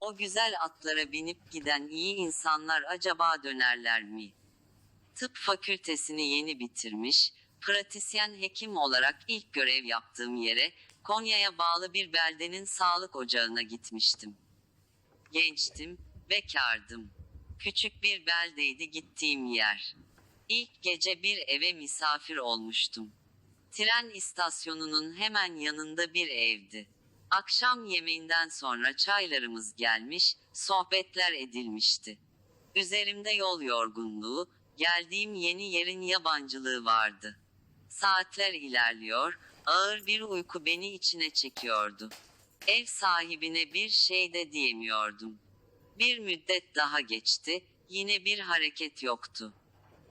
O güzel atlara binip giden iyi insanlar acaba dönerler mi? Tıp fakültesini yeni bitirmiş, pratisyen hekim olarak ilk görev yaptığım yere, Konya'ya bağlı bir beldenin sağlık ocağına gitmiştim. Gençtim, bekardım. Küçük bir beldeydi gittiğim yer. İlk gece bir eve misafir olmuştum. Tren istasyonunun hemen yanında bir evdi. Akşam yemeğinden sonra çaylarımız gelmiş, sohbetler edilmişti. Üzerimde yol yorgunluğu, geldiğim yeni yerin yabancılığı vardı. Saatler ilerliyor, ağır bir uyku beni içine çekiyordu. Ev sahibine bir şey de diyemiyordum. Bir müddet daha geçti, yine bir hareket yoktu.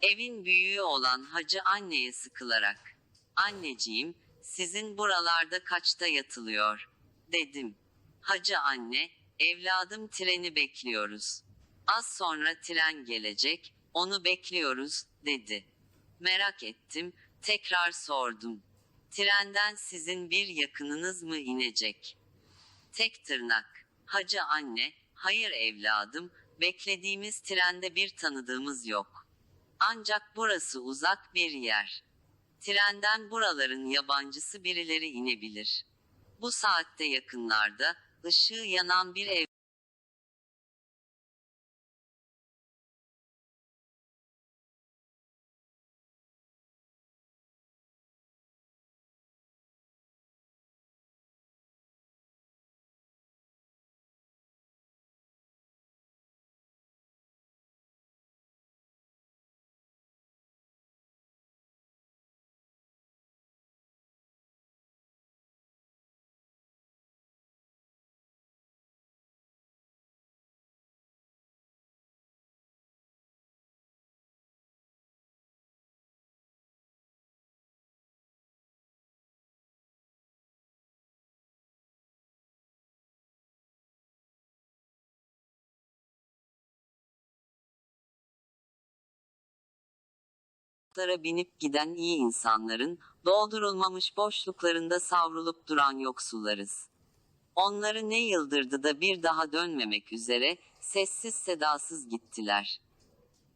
Evin büyüğü olan hacı anneye sıkılarak. Anneciğim, sizin buralarda kaçta yatılıyor? Dedim. Hacı anne, evladım treni bekliyoruz. Az sonra tren gelecek, onu bekliyoruz, dedi. Merak ettim, tekrar sordum. Trenden sizin bir yakınınız mı inecek? Tek tırnak. Hacı anne, hayır evladım, beklediğimiz trende bir tanıdığımız yok. Ancak burası uzak bir yer. Trenden buraların yabancısı birileri inebilir. Bu saatte yakınlarda, ışığı yanan bir ev atlara binip giden iyi insanların, doldurulmamış boşluklarında savrulup duran yoksullarız. Onları ne yıldırdı da bir daha dönmemek üzere, sessiz sedasız gittiler.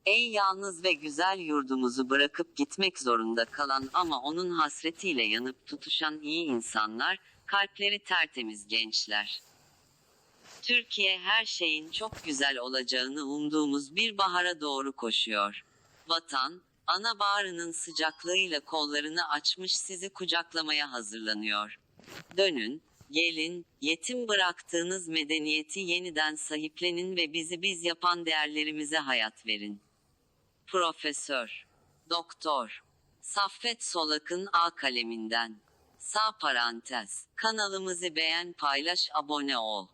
Ey yalnız ve güzel yurdumuzu bırakıp gitmek zorunda kalan ama onun hasretiyle yanıp tutuşan iyi insanlar, kalpleri tertemiz gençler. Türkiye her şeyin çok güzel olacağını umduğumuz bir bahara doğru koşuyor. Vatan, ana bağrının sıcaklığıyla kollarını açmış sizi kucaklamaya hazırlanıyor. Dönün, gelin, yetim bıraktığınız medeniyeti yeniden sahiplenin ve bizi biz yapan değerlerimize hayat verin. Profesör, Doktor, Saffet Solak'ın A kaleminden. Sağ parantez. Kanalımızı beğen, paylaş, abone ol.